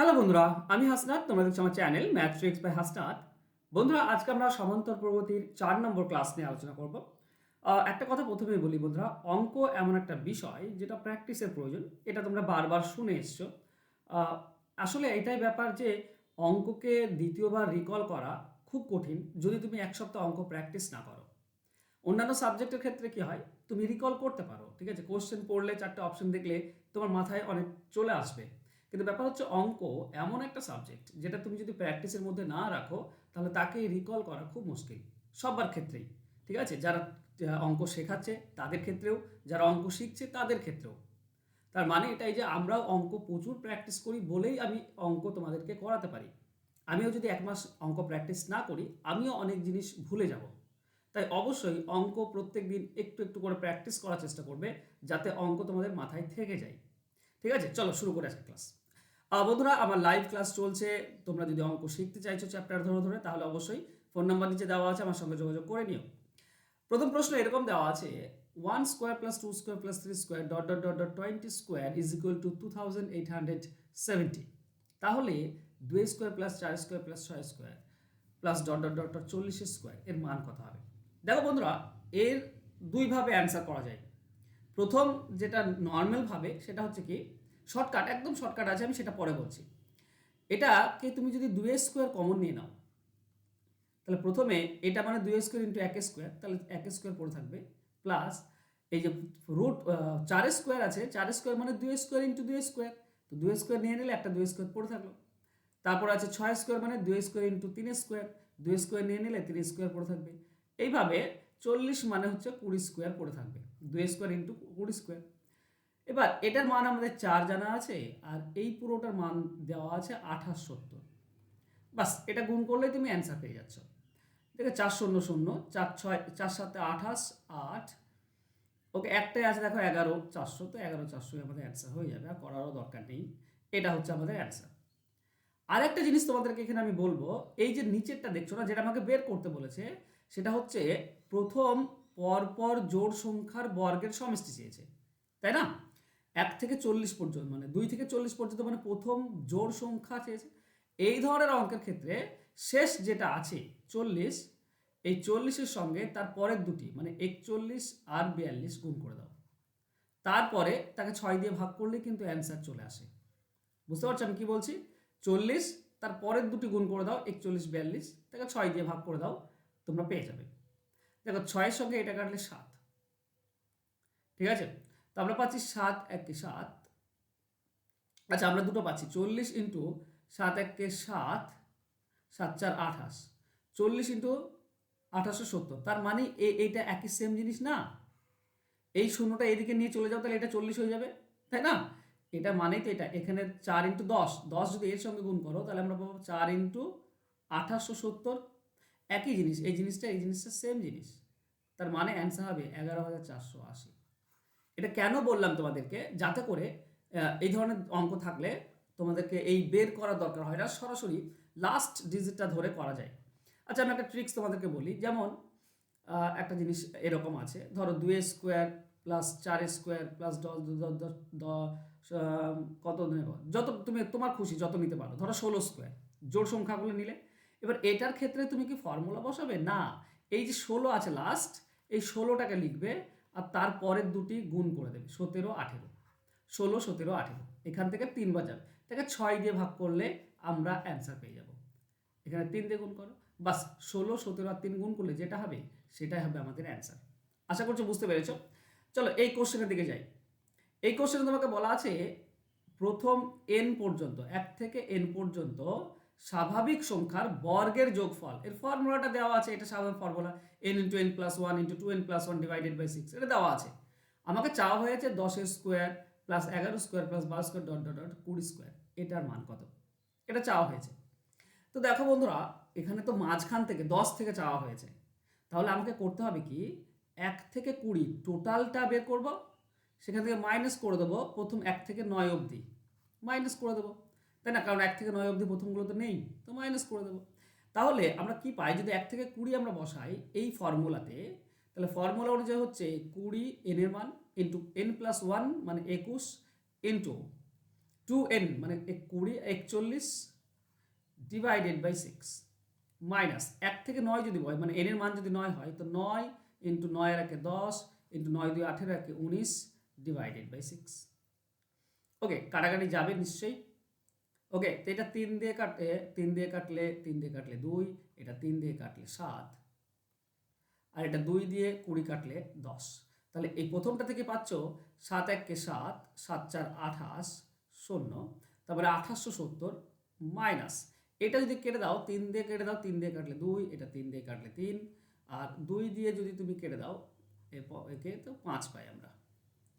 Hello বন্ধুরা, আমি হাসনাত, তোমরা দেখছ আমার channel math tricks by Hasnat. বন্ধুরা, আজকে আমরা সমান্তর প্রগতির চার নম্বর ক্লাস নিয়ে আলোচনা করব। একটা কথা প্রথমেই বলি বন্ধুরা, অঙ্ক এমন একটা বিষয় যেটা প্র্যাকটিসের প্রয়োজন, এটা তোমরা বারবার শুনে এসছো। আসলে এটাই ব্যাপার যে অঙ্ককে দ্বিতীয়বার রিকল করা খুব কঠিন, যদি তুমি এক সপ্তাহ অঙ্ক প্র্যাকটিস না করো। অন্যান্য সাবজেক্টের ক্ষেত্রে কি হয়, তুমি রিকল করতে পারো, ঠিক আছে? কোশ্চেন পড়লে চারটে অপশন দেখলে তোমার মাথায় অনেক চলে আসবে। কিন্তু ব্যাপার হচ্ছে অঙ্ক এমন একটা সাবজেক্ট যেটা তুমি যদি প্র্যাকটিসের মধ্যে না রাখো, তাহলে তাকে রিকল করা খুব মুশকিল। সবার ক্ষেত্রেই, ঠিক আছে? যারা অঙ্ক শেখাচ্ছে, তাদের ক্ষেত্রেও, যারা অঙ্ক শিখছে, তাদের ক্ষেত্রেও। তার মানে এটাই যে আমরাও অঙ্ক প্রচুর প্র্যাকটিস করি বলেই আমি অঙ্ক তোমাদেরকে করাতে পারি। আমিও যদি এক মাস অঙ্ক প্র্যাকটিস না করি, আমিও অনেক জিনিস ভুলে যাব। তাই অবশ্যই অঙ্ক প্রত্যেক দিন একটু একটু করে প্র্যাকটিস করার চেষ্টা করবে, যাতে অঙ্ক তোমাদের মাথায় থেকে যায়। ঠিক আছে? চলো শুরু করে আজকে ক্লাস বন্ধুরা, আমার লাইভ ক্লাস চলছে। তোমরা যদি অঙ্ক শিখতে চাইছো চ্যাপ্টার ধরে ধরে, তাহলে অবশ্যই ফোন নাম্বার নিচে দেওয়া আছে, আমার সঙ্গে যোগাযোগ করে নিও। প্রথম প্রশ্ন এরকম দেওয়া আছে one square plus two square plus three square dot dot dot dot twenty square is equal to two thousand eight hundred seventy তাহলে দুই স্কোয়ার প্লাস চার স্কোয়ার প্লাস ছয় square plus dot dot dot dot চল্লিশ square এর মান কত হবে? দেখো বন্ধুরা, এর দুইভাবে অ্যান্সার করা যায়। প্রথম যেটা নর্মালভাবে সেটা হচ্ছে কি শর্টকাট একদম শর্টকাট আছে আমি সেটা পরে বলছি এটাকে তুমি যদি দুই স্কোয়ার কমন নিয়ে নাও তাহলে প্রথমে এটা মানে দুই স্কোয়ার ইন্টু এক স্কোয়ার তাহলে এক স্কোয়ার পড়ে থাকবে প্লাস এই যে রুট চার স্কোয়ার আছে চার স্কোয়ার মানে দুই স্কোয়ার ইন্টু দুই স্কোয়ার তো দুই স্কোয়ার নিয়ে নিলে একটা দুই স্কোয়ার পড়ে থাকল তারপর আছে ছয় স্কোয়ার মানে দুই স্কোয়ার ইন্টু তিন স্কোয়ার দুই স্কোয়ার নিয়ে নিলে তিন স্কোয়ার পড়ে থাকবে এইভাবে চল্লিশ মানে হচ্ছে কুড়ি স্কোয়ার পড়ে থাকবে দুই স্কোয়ার ইন্টু কুড়ি স্কোয়ার এবার এটার মান আমাদের চার জানা আছে, আর এই পুরোটার মান দেওয়া আছে আঠাশ সত্তর। বাস, এটা গুণ করলেই তুমি অ্যান্সার পেয়ে যাচ্ছ। দেখো চার শূন্য শূন্য, চার ছয়, চার সাথে আঠাশ, আট। ওকে, একটাই আছে দেখো এগারো চারশো তো এগারো চারশোই আমাদের অ্যান্সার হয়ে যাবে, আর করারও দরকার নেই। এটা হচ্ছে আমাদের অ্যান্সার আর একটা জিনিস তোমাদেরকে এখানে আমি বলব, এই যে নিচেরটা দেখছ না, যেটা আমাকে বের করতে বলেছে, সেটা হচ্ছে প্রথম পরপর জোড় সংখ্যার বর্গের সমষ্টি চেয়েছে। তাই না? এক থেকে চল্লিশ পর্যন্ত মানে দুই থেকে চল্লিশ পর্যন্ত মানে প্রথম জোড় সংখ্যা চেয়েছে। এই ধরনের অঙ্কের ক্ষেত্রে শেষ যেটা আছে, চল্লিশ, এই চল্লিশের সঙ্গে তার পরের দুটি মানে একচল্লিশ আর বিয়াল্লিশ গুণ করে দাও। তারপরে তাকে ছয় দিয়ে ভাগ করলে কিন্তু অ্যান্সার চলে আসে। বুঝতে পারছ আমি কি বলছি? চল্লিশ, তার পরের দুটি গুণ করে দাও, একচল্লিশ, বিয়াল্লিশ, তাকে ছয় দিয়ে ভাগ করে দাও, তোমরা পেয়ে যাবে। দেখো, ছয়ের সঙ্গে এটা কাটলে সাত। ঠিক আছে? তো আমরা পাচ্ছি সাত একে সাত। আচ্ছা আমরা দুটো পাচ্ছি। চল্লিশ ইন্টু সাত একে সাত সাত চার আঠাশ। চল্লিশ ইন্টু আঠাশশো সত্তর। তার মানে এইটা একই সেম জিনিস না? এই শূন্যটা এদিকে নিয়ে চলে যাও, তাহলে এটা চল্লিশ হয়ে যাবে, তাই না? এটা মানেই তো এটা। এখানে চার ইন্টু দশ দশ যদি এর সঙ্গে গুণ করো, তাহলে আমরা পাবো চার ইন্টু আঠাশশো সত্তর। একই জিনিস, এই জিনিসটা এই জিনিসটা সেম জিনিস। তার মানে অ্যান্সার হবে এগারো হাজার চারশো আশি। এটা কেন বললাম তোমাদেরকে? যাতে করে এই ধরনের অঙ্ক থাকলে তোমাদেরকে এই বের করার দরকার হয়। না সরাসরি লাস্ট ডিজিটটা ধরে করা যায়। আচ্ছা আমি একটা ট্রিক্স তোমাদেরকে বলি। যেমন একটা জিনিস এরকম আছে। ধরো দুয়ে স্কোয়ার প্লাস চার স্কোয়ার প্লাস কত নেব? যত তুমি, তোমার খুশি, যত নিতে পারো। ধরো ষোলো স্কোয়ার জোড় সংখ্যাগুলো নিলে। এবার এটার ক্ষেত্রে তুমি কি ফর্মুলা বসাবে? না। এই যে ষোলো আছে লাস্ট এই ষোলোটাকে লিখবে আর তারপরের দুটি গুণ করে দেবে, সতেরো, আঠেরো। ষোলো, সতেরো, আঠেরো। এখান থেকে তিন বাজাবে তাকে ছয় দিয়ে ভাগ করলে আমরা অ্যান্সার পেয়ে যাব। এখানে তিন দিয়ে গুণ করো। বাস, ষোলো, সতেরো আর তিন গুণ করলে যেটা হবে, সেটাই হবে আমাদের অ্যান্সার আশা করছি বুঝতে পেরেছ? চলো, এই কোশ্চেনের দিকে যাই। এই কোশ্চেনে তোমাকে বলা আছে, প্রথম এন পর্যন্ত, এক থেকে এন পর্যন্ত স্বাভাবিক সংখ্যার বর্গের যোগফল। এর ফর্মুলাটা দেওয়া আছে, এটা স্বাভাবিক formula N into N plus one into two N plus one divided by six এটা দেওয়া আছে। আমাকে চাওয়া হয়েছে দশের স্কোয়ার প্লাস এগারো স্কোয়ার প্লাস বারো স্কোয়ার ডট ডট ডট কুড়ি স্কোয়ার এটার মান কত? এটা চাওয়া হয়েছে। তো দেখো বন্ধুরা, এখানে তো মাঝখান থেকে দশ থেকে চাওয়া হয়েছে। তাহলে আমাকে করতে হবে কি? এক থেকে কুড়ি টোটালটা বের করব, সেখান থেকে মাইনাস করে দেবো, প্রথম এক থেকে নয় অবধি। মাইনাস করে দেবো। তাই না? কারণ এক থেকে নয় অবধি প্রথমগুলো তো নেই, তো মাইনাস করে দেবো। তাহলে আমরা কি পাই? যদি এক থেকে কুড়ি আমরা বসাই এই ফর্মুলাতে তাহলে ফর্মুলা অনুযায়ী হচ্ছে কুড়ি এন এর মান ইন্টু এন প্লাস ওয়ান মানে একুশ ইন্টু টু এন মানে কুড়ি, একচল্লিশ ডিভাইডেড বাই সিক্স মাইনাস এক থেকে নয় যদি হয় মানে এনের মান যদি নয় হয়, তো নয় ইন্টু নয় একে দশ ইন্টু নয় দুই আঠেরো একে উনিশ ডিভাইডেড বাই সিক্স ওকে কাটাকাটি যাবে নিশ্চয়ই। ওকে তো এটা তিন দিয়ে কাটলে, তিন দিয়ে কাটলে, তিন দিয়ে কাটলে দুই, এটা তিন দিয়ে কাটলে সাত, আর এটা দুই দিয়ে কুড়ি কাটলে দশ। তাহলে এই প্রথমটা থেকে পাচ্ছ সাত এককে সাত সাত চার আঠাশ, শূন্য, তারপরে আঠাশশো সত্তর মাইনাস। এটা যদি কেটে দাও, তিন দিয়ে কেটে দাও, তিন দিয়ে কাটলে দুই, এটা তিন দিয়ে কাটলে তিন, আর দুই দিয়ে যদি তুমি কেটে দাও একে তো পাঁচ পাই আমরা।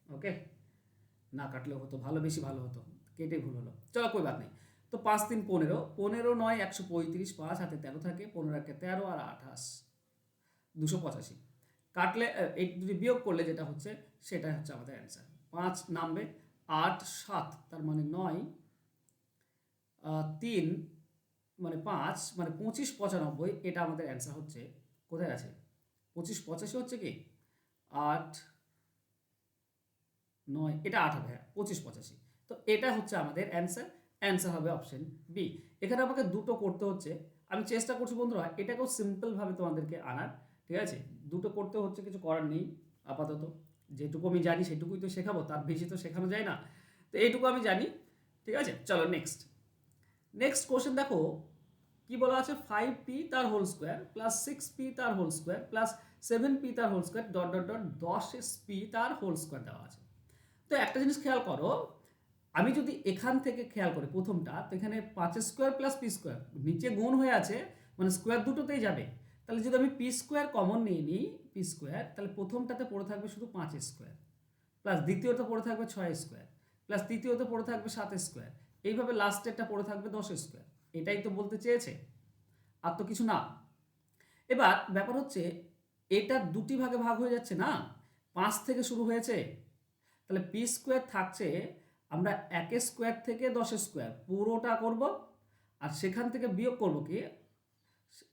ওকে না কাটলেও হতো, ভালো, বেশি ভালো হতো। কেটে ভুল হলো চলো কই বাদ নেই। তো পাঁচ তিন পনেরো। পনেরো, নয়, একশো পঁয়ত্রিশ, পাঁচ, হাতে তেরো থাকে, পনেরো, একে তেরো আর আঠাশ। দুশো পঁচাশি। কাটলে এই যদি বিয়োগ করলে যেটা হচ্ছে, সেটাই হচ্ছে আমাদের অ্যান্সার পাঁচ নামবে, আট, সাত, তার মানে নয় তিন মানে পাঁচ মানে পঁচিশ, পঁচানব্বই, এটা আমাদের অ্যান্সার হচ্ছে, কোথায় আছে? পঁচিশ, পঁচাশি হচ্ছে কি? আট, নয়, এটা আট হবে হ্যাঁ পঁচিশ, পঁচাশি। তো এটা হচ্ছে আমাদের অ্যান্সার অ্যান্সার হবে অপশন বি এখানে আমাকে দুটো করতে হচ্ছে। আমি চেষ্টা করছি বন্ধুরা, এটাকেও সিম্পলভাবে তোমাদেরকে আনার, ঠিক আছে? দুটো করতে হচ্ছে, কিছু করার নেই, আপাতত। যেটুকু আমি জানি, সেটুকুই তো শেখাবো, তার বেশি তো শেখানো যায় না। তো এইটুকু আমি জানি, ঠিক আছে? চলো নেক্সট নেক্সট কোশ্চেন দেখো, কি বলা আছে? ফাইভ পি তার whole square plus six P তার whole square plus seven P তার whole square dot dot dot দশ এস পি তার হোল স্কোয়ার দেওয়া আছে। তো একটা জিনিস খেয়াল করো আমি যদি এখান থেকে খেয়াল করি প্রথমটা, তো এখানে পাঁচ স্কোয়ার প্লাস পি স্কোয়ার নিচে গুণ হয়ে আছে মানে স্কোয়ার দুটোতেই যাবে। তাহলে যদি আমি পি স্কোয়ার কমন নিয়ে নিই পি স্কোয়ার তাহলে প্রথমটাতে পড়ে থাকবে শুধু পাঁচ স্কোয়ার প্লাস দ্বিতীয়তে পড়ে থাকবে ছয় স্কোয়ার প্লাস তৃতীয়তে পড়ে থাকবে সাত স্কোয়ার এইভাবে লাস্টেরটা পড়ে থাকবে দশ স্কোয়ার এটাই তো বলতে চেয়েছে, আর তো কিছু না। এবার ব্যাপার হচ্ছে, এটা দুটি ভাগে ভাগ হয়ে যাচ্ছে না? পাঁচ থেকে শুরু হয়েছে, তাহলে পি স্কোয়ার থাকছে আমরা এক স্কোয়ার থেকে দশ স্কোয়ার পুরোটা করব, আর সেখান থেকে বিয়োগ করব কি?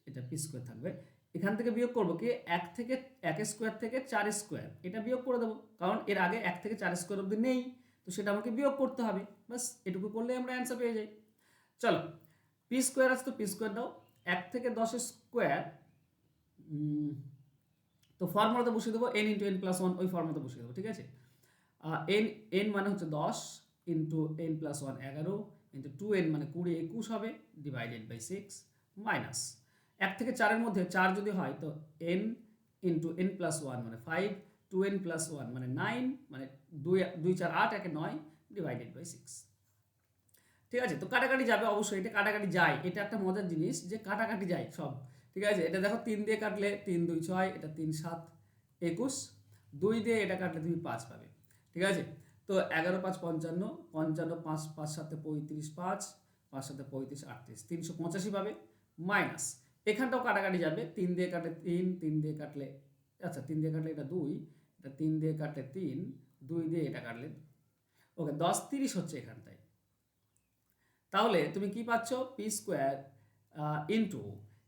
এটা পি স্কোয়ার থাকবে। এখান থেকে বিয়োগ করব কি? এক থেকে, এক স্কোয়ার থেকে চার স্কোয়ার এটা বিয়োগ করে দেবো, কারণ এর আগে এক থেকে চার স্কোয়ার অবধি নেই, তো সেটা আমাকে বিয়োগ করতে হবে। বাস এটুকু করলে আমরা অ্যান্সার পেয়ে যাই। চলো পি স্কোয়ার আছে তো পি স্কোয়ার দাও। এক থেকে দশ স্কোয়ার তো ফর্মুলাতে বসিয়ে দেবো N into N plus one ওই ফর্মুলাতে বসিয়ে দেবো, ঠিক আছে? এন এন মানে হচ্ছে দশ ইন্টু এন প্লাস ওয়ান এগারো ইন্টু টু এন মানে কুড়ি একুশ হবে ডিভাইডেড বাই সিক্স মাইনাস এক থেকে চারের মধ্যে চার যদি হয় তো N into N plus one মানে five two N plus one মানে নাইন মানে দুই দুই, চার, আট, একে নয় ডিভাইডেড বাই সিক্স ঠিক আছে, তো কাটাকাটি যাবে অবশ্যই, এটা কাটাকাটি যায়, এটা একটা মজার জিনিস যে কাটাকাটি যায় সব। ঠিক আছে, এটা দেখো তিন দিয়ে কাটলে তিন, দুই, ছয়, এটা তিন, সাত, একুশ, দুই দিয়ে এটা কাটলে তুমি পাঁচ পাবে। ঠিক আছে তো এগারো পাঁচ পঞ্চান্ন পঞ্চান্ন পাঁচ পাঁচ সাথে পঁয়ত্রিশ পাঁচ পাঁচ সাথে পঁয়ত্রিশ আটত্রিশ, তিনশো পঁচাশি পাবে, মাইনাস। এখানটাও কাটাকাটি যাবে, তিন দিয়ে কাটলে তিন তিন দিয়ে কাটলে আচ্ছা তিন দিয়ে কাটলে এটা দুই, এটা তিন দিয়ে কাটলে তিন, দুই দিয়ে এটা কাটলে ওকে, দশ তিরিশ হচ্ছে এখানটায়। তাহলে তুমি কি পাচ্ছ? পি স্কোয়ার ইন্টু,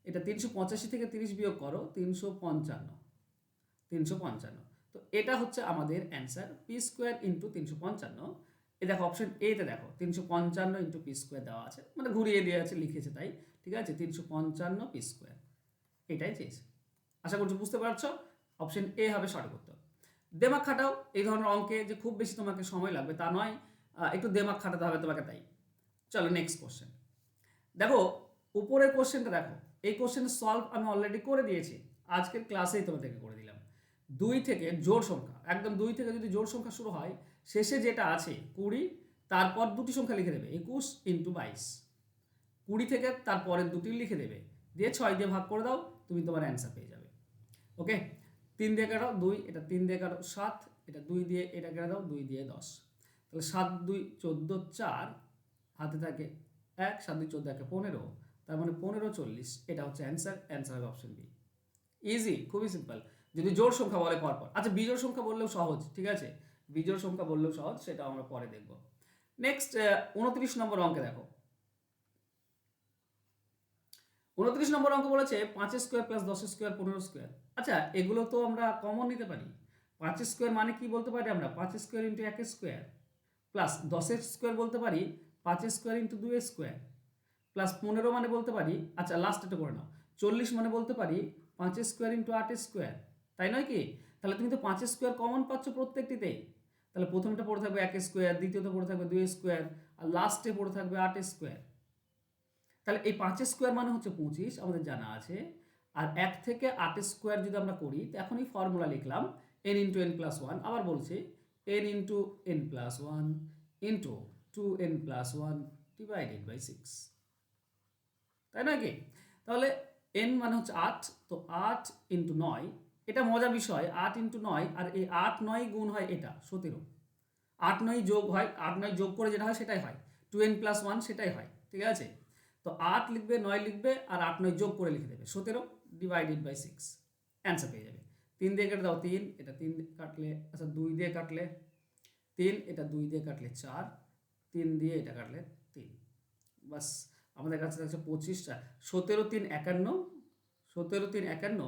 এটা তিনশো পঁচাশি থেকে তিরিশ বিয়োগ করো, তিনশো পঞ্চান্ন তিনশো পঞ্চান্ন। তো এটা হচ্ছে আমাদের অ্যান্সার পি স্কোয়ার ইন্টু তিনশো পঞ্চান্ন। এ দেখো অপশন এতে দেখো, তিনশো পঞ্চান্ন ইন্টু পি স্কোয়ার দেওয়া আছে মানে ঘুরিয়ে দিয়ে আছে, লিখেছে তাই, ঠিক আছে? তিনশো পঞ্চান্ন পি স্কোয়ার এটাই চেয়েছে আশা করছি বুঝতে পারছ? অপশন এ হবে সঠিক উত্তর। দেমাগ খাটাও, এই ধরনের অঙ্কে যে খুব বেশি তোমাকে সময় লাগবে তা নয় একটু দেমাগ খাটাতে হবে তোমাকে তাই। চলো নেক্সট কোশ্চেন দেখো, উপরের কোশ্চেনটা দেখো, এই কোশ্চেনের সলভ আমি অলরেডি করে দিয়েছি, আজকের ক্লাসেই তোমাদেরকে করে দুই থেকে জোড় সংখ্যা, একদম দুই থেকে যদি জোড় সংখ্যা শুরু হয়, শেষে যেটা আছে, কুড়ি, তারপর দুটি সংখ্যা লিখে দেবে, একুশ ইন্টু বাইশ। কুড়ি থেকে তারপরের দুটি লিখে দেবে, দিয়ে ছয় দিয়ে ভাগ করে দাও, তুমি তোমার অ্যান্সার পেয়ে যাবে। ওকে তিন দিয়ে কাটো, দুই, এটা তিন দিয়ে কাটো, সাত, এটা দুই দিয়ে, এটা কেটে দাও, দুই দিয়ে দশ। তাহলে সাত, দুই, চোদ্দ, চার, হাতে থাকে এক, সাত, দুই, চোদ্দ, একে পনেরো, তার মানে পনেরো, চল্লিশ, এটা হচ্ছে অ্যান্সার অ্যান্সার হবে অপশন বি ইজি খুবই সিম্পল যদি জোড় সংখ্যা বলে পরপর আচ্ছা বিজোড় সংখ্যা বললেও সহজ, ঠিক আছে? বিজোড় সংখ্যা বললেও সহজ, সেটা আমরা পরে দেখব। নেক্সট উনত্রিশ নম্বর অঙ্কে দেখো। উনত্রিশ নম্বর অঙ্ক বলেছে পাঁচ স্কোয়ার প্লাস দশ স্কোয়ার পনেরো স্কোয়ার আচ্ছা এগুলো তো আমরা কমন নিতে পারি। পাঁচ স্কোয়ার মানে কি বলতে পারি আমরা? পাঁচ স্কোয়ার ইন্টু এক স্কোয়ার প্লাস দশের স্কোয়ার বলতে পারি পাঁচের স্কোয়ার ইন্টু দুয়ের স্কোয়ার প্লাস পনেরো মানে বলতে পারি আচ্ছা লাস্ট এটা করে নাও। চল্লিশ মানে বলতে পারি পাঁচ স্কোয়ার ইন্টু আটের স্কোয়ার তাই নয় কি? তাহলে তুমি তো পাঁচের স্কোয়ার কমন পাচ্ছ প্রত্যেকটিতেই তাহলে প্রথমটা পড়ে থাকবে এক স্কোয়ার দ্বিতীয়টা পড়ে থাকবে দুই স্কোয়ার আর লাস্টে পড়ে থাকবে আট স্কোয়ার তাহলে এই পাঁচের স্কোয়ার মানে হচ্ছে পঁচিশ, আমাদের জানা আছে। আর এক থেকে আট স্কোয়ার যদি আমরা করি, তো এখন এই ফর্মুলা লিখলাম N into N plus one আবার বলছি N into N plus one into two N plus one divided by six তাই নয় কি? তাহলে এন মানে হচ্ছে আট, তো আট ইন্টু নয় এটা মজার বিষয়, আট ইন্টু নয়, আর এই আট নয় গুণ হয় এটা, সতেরো। আট নয় যোগ হয়, আট নয় যোগ করে যেটা হয় সেটাই হয়। টু এন প্লাস ওয়ান সেটাই হয়, ঠিক আছে? তো আট লিখবে, নয় লিখবে, আর আট নয় যোগ করে লিখে দেবে, সতেরো ডিভাইডেড বাই সিক্স অ্যান্সার পেয়ে যাবে। তিন দিয়ে কেটে দাও, তিন, এটা তিন কাটলে আচ্ছা দুই দিয়ে কাটলে তিন, এটা দুই দিয়ে কাটলে চার, তিন দিয়ে এটা কাটলে তিন। বাস, আমাদের কাছে থাকছে পঁচিশটা, সতেরো তিন একান্ন, সতেরো তিন একান্ন,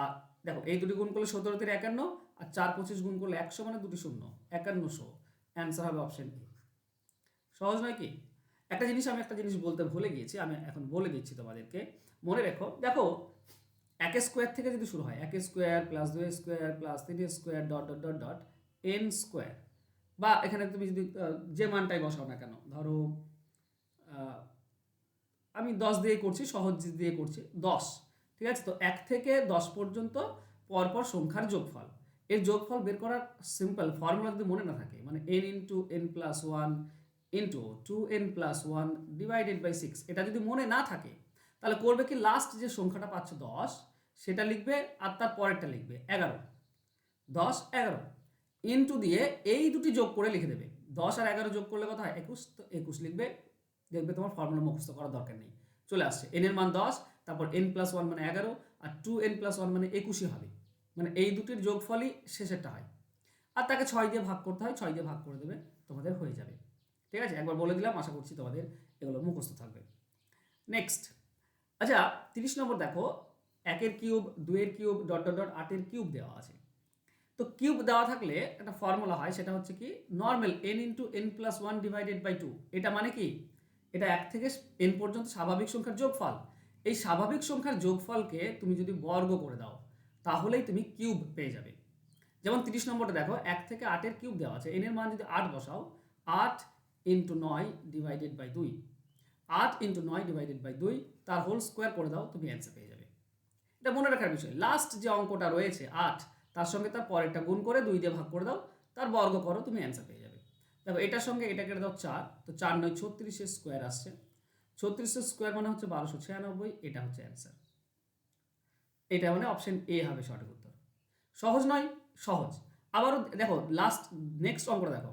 আর দেখো, এই দুটি গুণ করলে সতেরো তিন একান্ন, আর চার পঁচিশ গুণ করলে একশো মানে দুটি শূন্য, একান্নশো। অ্যান্সার হবে অপশন এ সহজ নয় কি? একটা জিনিস আমি একটা জিনিস বলতে ভুলে গিয়েছি, আমি এখন বলে দিচ্ছি তোমাদেরকে। মনে রেখো, দেখো, এক স্কোয়ার থেকে যদি শুরু হয়, এক স্কোয়ার প্লাস দুই স্কোয়ার প্লাস তিন square dot dot dot dot N square বা এখানে তুমি যদি যে মানটাই বসাও না কেন, ধরো আমি দশ দিয়ে করছি, সহজ দিয়ে করছি, দশ। ঠিক আছে? তো এক থেকে দশ পর্যন্ত পরপর সংখ্যার যোগফল। এর যোগফল বের করার সিম্পল ফর্মুলা যদি মনে না থাকে মানে N into N plus one into two N plus one divided by six এটা যদি মনে না থাকে, তাহলে করবে কি? লাস্ট যে সংখ্যাটা পাচ্ছে, দশ, সেটা লিখবে আর তার পরেরটা লিখবে এগারো। দশ, এগারো। ইন্টু দিয়ে এই দুটি যোগ করে লিখে দেবে। দশ আর এগারো যোগ করলে কথা হয়? একুশ। তো একুশ লিখবে, দেখবে তোমার ফর্মুলা মুখস্থ করার দরকার নেই। চলে আসছে। এন এর মান দশ তারপর এন প্লাস ওয়ান মানে এগারো আর টু এন প্লাস ওয়ান মানে একুশে হবে। মানে এই দুটির যোগফলই শেষেরটা হয়। আর তাকে ছয় দিয়ে ভাগ করতে হয়, ছয় দিয়ে ভাগ করে দেবে, তোমাদের হয়ে যাবে। ঠিক আছে? একবার বলে দিলাম, আশা করছি তোমাদের এগুলো মুখস্থ থাকবে। নেক্সট আচ্ছা তিরিশ নম্বর দেখো, একের কিউব দুয়ের কিউব, ডট ডট ডট, আটের কিউব দেওয়া আছে। তো কিউব দেওয়া থাকলে একটা ফর্মুলা হয়, সেটা হচ্ছে কি normal N into N plus one divided by two এটা মানে কি? এটা এক থেকে এন পর্যন্ত স্বাভাবিক সংখ্যার যোগফল। এই স্বাভাবিক সংখ্যার যোগফলকে তুমি যদি বর্গ করে দাও, তাহলেই তুমি কিউব পেয়ে যাবে। যেমন তিরিশ নম্বরটা দেখো, এক থেকে আটের কিউব দেওয়া আছে, এনের মান যদি আট বসাও, আট ইন্টু নয় ডিভাইডেড বাই দুই, আট ইন্টু নয় ডিভাইডেড বাই দুই, তার হোল স্কোয়ার করে দাও, তুমি অ্যান্সার পেয়ে যাবে। এটা মনে রাখার বিষয় লাস্ট যে অঙ্কটা রয়েছে আট, তার সঙ্গে তার পরেরটা গুণ করে দুই দিয়ে ভাগ করে দাও, তার বর্গ করো, তুমি অ্যান্সার পেয়ে যাবে। দেখো, এটার সঙ্গে এটা কেটে দাও চার, তো চার নয় ছত্রিশের স্কোয়ার আসছে। ছত্রিশের স্কোয়ার মানে হচ্ছে বারোশো ছিয়ানব্বই, এটা হচ্ছে অ্যান্সার এটা মানে অপশন এ হবে সঠিক উত্তর। সহজ নয়, সহজ। আবারও দেখো লাস্ট নেক্সট অঙ্কটা দেখো।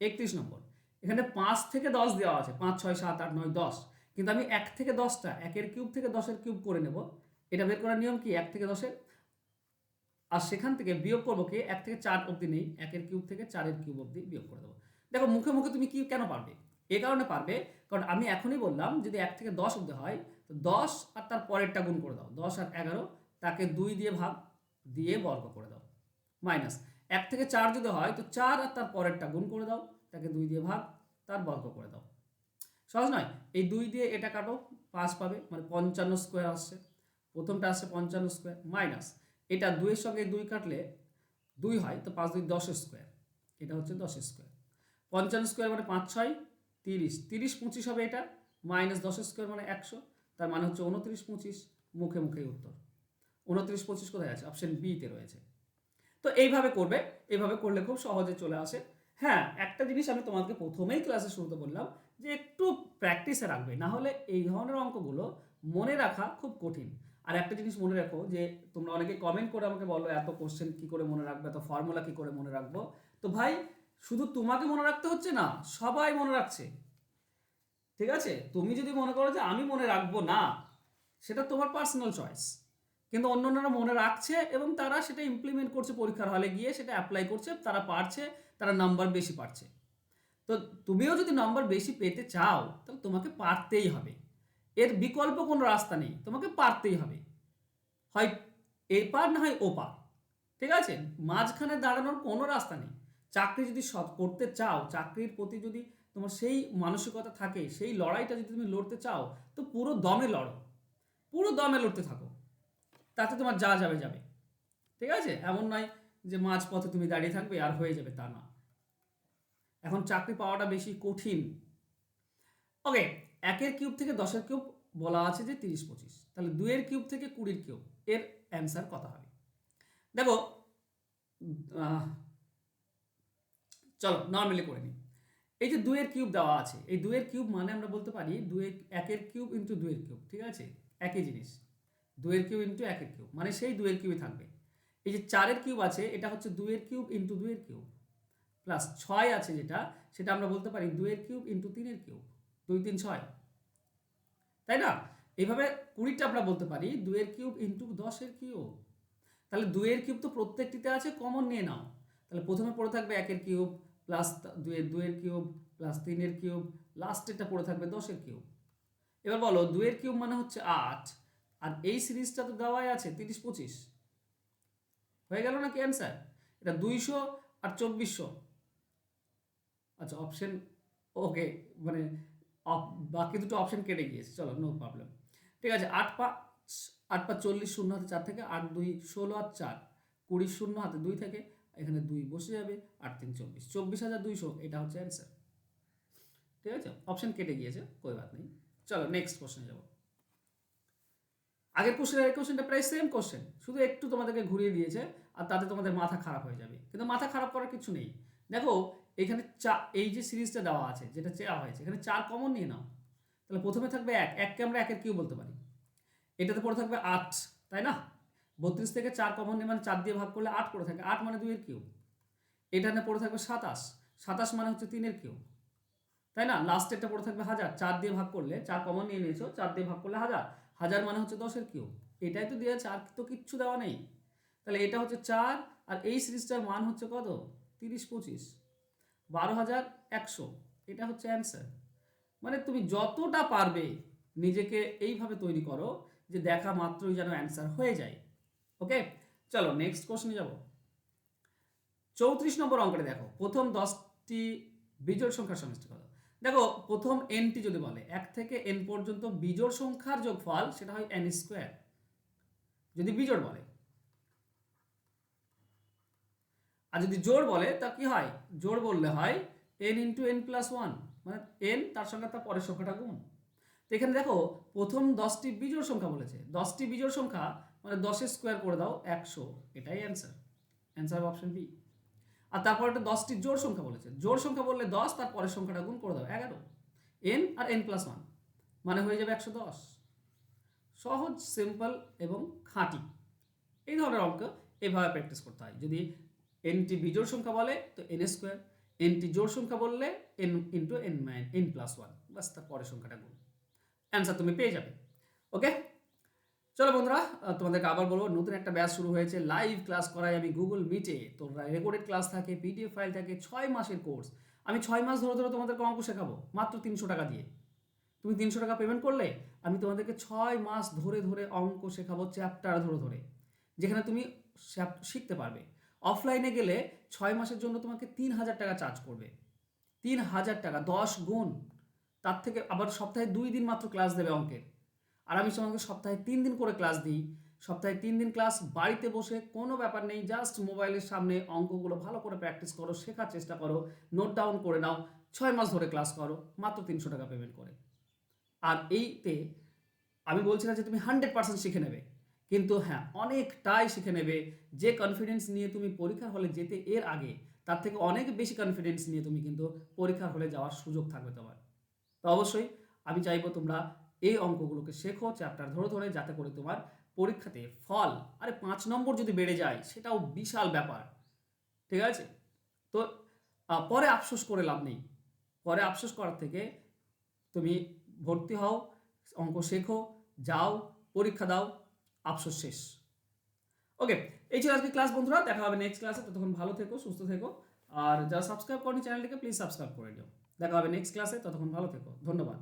একত্রিশ নম্বর। এখানে পাঁচ থেকে দশ দেওয়া আছে। পাঁচ, ছয়, সাত, আট, নয়, দশ। কিন্তু আমি এক থেকে দশটা, একের কিউব থেকে দশের কিউব করে নেব। এটা বের করার নিয়ম কি? এক থেকে দশের আর সেখান থেকে বিয়োগ করব কি? এক থেকে চার অবধি নেই। একের কিউব থেকে চারের কিউব অবধি বিয়োগ করে দেবো। দেখো, মুখে মুখে তুমি কি কেন পারবে? এ কারণে পারবে। কারণ আমি এখনই বললাম যদি এক থেকে দশ অবধি হয়, তো দশ আর তার পরেরটা গুণ করে দাও। দশ আর এগারো, তাকে দুই দিয়ে ভাগ দিয়ে বর্গ করে দাও। মাইনাস। এক থেকে চার যদি হয়, তো চার আর তার পরেরটা গুণ করে দাও, তাকে দুই দিয়ে ভাগ, তার বর্গ করে দাও। সহজ নয়? এই দুই দিয়ে এটা কাটো, পাঁচ পাবে মানে পঞ্চান্ন স্কোয়ার আসছে। প্রথমটা আসছে পঞ্চান্ন স্কোয়ার মাইনাস। এটা দুইয়ের সঙ্গে দুই কাটলে দুই হয়, তো পাঁচ দুই দশ স্কোয়ার এটা হচ্ছে দশ স্কোয়ার পঞ্চান্ন স্কোয়ার মানে পাঁচ ছয় তিরিশ তিরিশ পঁচিশ হবে এটা মাইনাস দশ স্কোয়ার মানে একশো, তার মানে হচ্ছে উনত্রিশ পঁচিশ, মুখে মুখেই উত্তর। উনত্রিশ পঁচিশ কোথায় আছে? অপশন বিতে রয়েছে। তো এইভাবে করবে, এইভাবে করলে খুব সহজে চলে আসে। হ্যাঁ একটা জিনিস আমি তোমাকে প্রথমেই ক্লাসে শুরুতে বললাম যে একটু প্র্যাকটিসে রাখবে, না হলে এই ধরনের অঙ্কগুলো মনে রাখা খুব কঠিন। আর একটা জিনিস মনে রাখো যে তোমরা অনেকে কমেন্ট করে আমাকে বলো, এত কোশ্চেন কি করে মনে রাখবে, এত ফর্মুলা কি করে মনে রাখব? তো ভাই শুধু তোমাকে মনে রাখতে হচ্ছে না, সবাই মনে রাখছে। ঠিক আছে? তুমি যদি মনে করো যে আমি মনে রাখব না, সেটা তোমার পার্সোনাল চয়েস কিন্তু অন্যান্যরা মনে রাখছে এবং তারা সেটা ইমপ্লিমেন্ট করছে পরীক্ষার হলে গিয়ে, সেটা অ্যাপ্লাই করছে, তারা পারছে, তারা নাম্বার বেশি পারছে। তো তুমিও যদি নাম্বার বেশি পেতে চাও, তাহলে তোমাকে পারতেই হবে। এর বিকল্প কোনো রাস্তা নেই, তোমাকে পারতেই হবে। হয় এ পার না হয় ও পার। ঠিক আছে? মাঝখানে দাঁড়ানোর কোনো রাস্তা নেই। চাকরি যদি সৎ করতে চাও, চাকরির প্রতি যদি তোমার সেই মানসিকতা থাকে, সেই লড়াইটা যদি তুমি লড়তে চাও, তো পুরো দমে লড়ো। পুরো দমে লড়তে থাকো। তাতে তোমার যা যাবে যাবে। ঠিক আছে? এমন নয় যে মাঝপথে তুমি দাঁড়িয়ে থাকবে আর হয়ে যাবে তা না। এখন চাকরি পাওয়াটা বেশি কঠিন। ওকে একের কিউব থেকে দশের কিউব বলা আছে যে তিরিশ, পঁচিশ। তাহলে দুইয়ের কিউব থেকে কুড়ির কিউব। এর অ্যান্সার কত হবে। দেখো চলো নর্মালি করে নিই। এই যে দুইয়ের কিউব দেওয়া আছে, এই দুইয়ের কিউব মানে আমরা বলতে পারি দুয়ের একের কিউব ইন্টু দুইয়ের কিউব ঠিক আছে? একই জিনিস। দুইয়ের কিউব ইন্টু একের কিউব মানে সেই দুইয়ের কিউবই থাকবে। এই যে চারের কিউব আছে, এটা হচ্ছে দুইয়ের কিউব ইন্টু দুইয়ের কিউব প্লাস ছয় আছে যেটা, সেটা আমরা বলতে পারি দুইয়ের কিউব ইন্টু তিনের কিউব দুই তিন ছয়। তাই না? এইভাবে কুড়িটা আমরা বলতে পারি, দুইয়ের কিউব ইন্টু দশের কিউব তাহলে দুইয়ের কিউব তো প্রত্যেকটিতে আছে কমন নিয়ে নাও। তাহলে প্রথমে পড়ে থাকবে একের কিউব প্লাস দুইয়ের দুইয়ের কিউব প্লাস তিনের কিউব লাস্ট এটা পড়ে থাকবে দশের কিউব। এবার বলো, দুইয়ের কিউব মানে হচ্ছে আট, আর এই সিরিজটা তো দেওয়াই আছে তিরিশ পঁচিশ। হয়ে গেল নাকি অ্যান্সার এটা দুইশো আর চব্বিশশো। আচ্ছা অপশন ওকে মানে বাকি দুটো অপশন কেটে গিয়েছে। চলো নো প্রবলেম ঠিক আছে, আট পাঁচ আট পাঁচ চল্লিশ শূন্য হাতে চার থেকে, আট দুই ষোলো আর চার, কুড়ি শূন্য হাতে দুই থেকে এখানে দুই বসে যাবে, আট তিন চব্বিশ। চব্বিশ হাজার দুইশো, এটা হচ্ছে অ্যান্সার ঠিক আছে? অপশন কেটে গিয়েছে কই বাত নেই। চলো নেক্সট কোশ্চেনে যাব। আগের কোশ্চেন আর কোশ্চেনটা প্রায় সেম কোশ্চেন শুধু একটু তোমাদেরকে ঘুরিয়ে দিয়েছে, আর তাতে তোমাদের মাথা খারাপ হয়ে যাবে। কিন্তু মাথা খারাপ করার কিছু নেই। দেখো, এখানে চা, এই যে সিরিজটা দেওয়া আছে, যেটা চেয়া হয়েছে, এখানে চার কমন নিয়ে নাও। তাহলে প্রথমে থাকবে এক, এককে আমরা একের কিউ বলতে পারি। এটাতে পরে থাকবে আট, তাই না? বত্রিশ থেকে চার কমন নিয়ে মানে চার দিয়ে ভাগ করলে আট পড়ে থাকে। আট মানে দুইয়ের কিউ এখানে পড়ে থাকবে সাতাশ। সাতাশ মানে হচ্ছে তিনের কিউ তাই না? লাস্টেরটা পড়ে থাকবে হাজার। চার দিয়ে ভাগ করলে, চার কমন নিয়ে নিয়েছো, চার দিয়ে ভাগ করলে হাজার। হাজার মানে হচ্ছে দশের কিউ এটাই তো দেওয়া আর তো কিচ্ছু দেওয়া নেই। তাহলে এটা হচ্ছে চার, আর এই সিরিজটার মান হচ্ছে কত? তিরিশ পঁচিশ। বারো হাজার একশো। এটা হচ্ছে অ্যান্সার মানে তুমি যতটা পারবে নিজেকে এইভাবে তৈরি করো যে দেখা মাত্রই যেন অ্যান্সার হয়ে যায়। ওকে চলো নেক্সট কোশ্চেনে যাব। চৌত্রিশ নম্বর অঙ্কটা দেখো। প্রথম দশটি বিজোড় সংখ্যার সমষ্টি কত? দেখো, প্রথম এনটি যদি বলে, এক থেকে এন পর্যন্ত বিজোড় সংখ্যার যোগফল সেটা হয় এন স্কোয়ার যদি বিজোড় বলে। আর যদি জোড় বলে, তা কি হয়? জোড় বললে হয় n into n plus one মানে এন তার সঙ্গে তার পরের সংখ্যাটা গুণ। তো এখানে দেখো, প্রথম দশটি বিজোড় সংখ্যা বলেছে। দশটি বিজোড় সংখ্যা মানে দশের স্কোয়ার করে দাও একশো, এটাই অ্যান্সার অ্যান্সার অপশন বি আর তারপর একটা দশটি জোড় সংখ্যা বলেছে জোড় সংখ্যা বললে দশ, তার পরের সংখ্যাটা গুণ করে দাও, এগারো। এন আর এন প্লাস ওয়ান মানে হয়ে যাবে একশো দশ। সহজ সিম্পল এবং খাঁটি। এই ধরনের অঙ্ক এভাবে প্র্যাকটিস করতে হয়। যদি এনটি বিজোড় সংখ্যা বলে, তো এন স্কোয়ার এনটি জোড় সংখ্যা বললে এন ইন্টু এন মাইন এন প্লাস ওয়ান বাস তার পরের সংখ্যাটা গুণ। অ্যান্সার তুমি পেয়ে যাবে। ওকে চলো বন্ধুরা তোমাদেরকে আবার বলব, নতুন একটা ব্যাচ শুরু হয়েছে। লাইভ ক্লাস করাই আমি গুগল মিটে তোমরা রেকর্ডেড ক্লাস থাকে পিডিএফ ফাইল থাকে, ছয় মাসের কোর্স আমি ছয় মাস ধরে ধরে তোমাদেরকে অঙ্ক শেখাবো, মাত্র তিনশো টাকা দিয়ে। তুমি তিনশো টাকা পেমেন্ট করলে, আমি তোমাদেরকে ছয় মাস ধরে ধরে অঙ্ক শেখাবো চ্যাপ্টার ধরে ধরে, যেখানে তুমি শিখতে পারবে। অফলাইনে গেলে ছয় মাসের জন্য তোমাকে তিন হাজার টাকা চার্জ করবে। তিন হাজার টাকা, দশ গুণ। তার থেকে আবার সপ্তাহে দুই দিন মাত্র ক্লাস দেবে অঙ্কের। আর আমি তোমাকে সপ্তাহে তিন দিন করে ক্লাস দিই। সপ্তাহে তিন দিন ক্লাস বাড়িতে বসে কোনো ব্যাপার নেই জাস্ট মোবাইলের সামনে অঙ্কগুলো ভালো করে প্র্যাকটিস করো, শেখার চেষ্টা করো নোট ডাউন করে নাও, ছয় মাস ধরে ক্লাস করো, মাত্র তিনশো টাকা পেমেন্ট করে। আর এইতে আমি বলছি না যে তুমি হান্ড্রেড পার্সেন্ট শিখে নেবে। কিন্তু হ্যাঁ অনেকটাই শিখে নেবে। যে কনফিডেন্স নিয়ে তুমি পরীক্ষার হলে যেতে এর আগে, তার থেকে অনেক বেশি কনফিডেন্স নিয়ে তুমি কিন্তু পরীক্ষার হলে যাওয়ার সুযোগ থাকবে তোমার। তো অবশ্যই আমি চাইব তোমরা এই অঙ্কগুলোকে শেখো চ্যাপ্টার ধরে ধরে যাতে করে তোমার পরীক্ষাতে ফল, আরে পাঁচ নম্বর যদি বেড়ে যায়, সেটাও বিশাল ব্যাপার। ঠিক আছে? তো পরে আফসোস করে লাভ নেই। পরে আফসোস করার থেকে তুমি ভর্তি হও, অঙ্ক শেখো, যাও, পরীক্ষা দাও, আফসোস শেষ। ওকে, এই ছিল আজকে ক্লাস বন্ধুরা, দেখা হবে নেক্সট ক্লাসে ততক্ষণ ভালো থেকো, সুস্থ থেকো। আর যারা সাবস্ক্রাইব করেনি চ্যানেলটিকে প্লিজ সাবস্ক্রাইব করে নিও। দেখা হবে নেক্সট ক্লাসে ততক্ষণ ভালো থেকো। ধন্যবাদ।